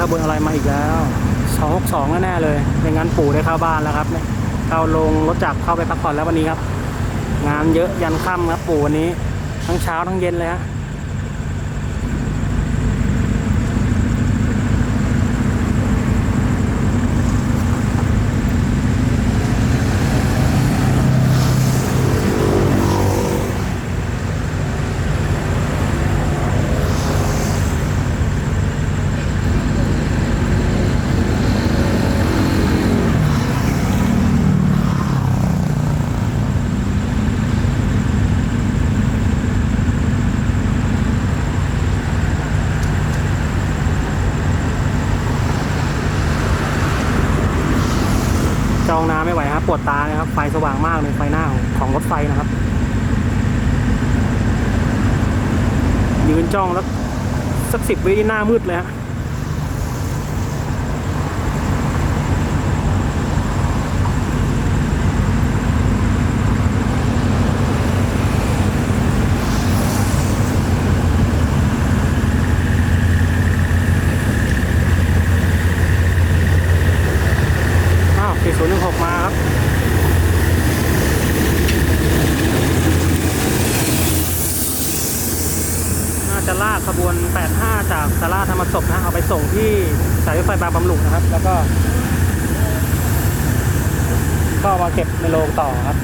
ขบวนอะไรมาอีกแล้ว262แน่เลยไม่งั้นปู่ได้เข้าบ้านแล้วครับเนี่ยเข้าลงรถจักรเข้าไปพักผ่อนแล้ววันนี้ครับ งานเยอะยันค่ำครับปู่วันนี้ ทั้งเช้าทั้งเย็นเลยฮะ จองน้ำไม่ไหวครับปวดตาเลยครับ ไฟสว่างมากเลยไฟหน้าของรถไฟนะครับ ยืนจ้องแล้วสักสิบวินี่หน้ามืดเลยฮะ อ้าว4016มาครับน่าจะลากขบวน 85 จากสาราธรรมศพนะเอาไปส่งที่สายรถไฟบางบำรุงนะครับ แล้วก็ ก็มาเก็บในโรงต่อครับ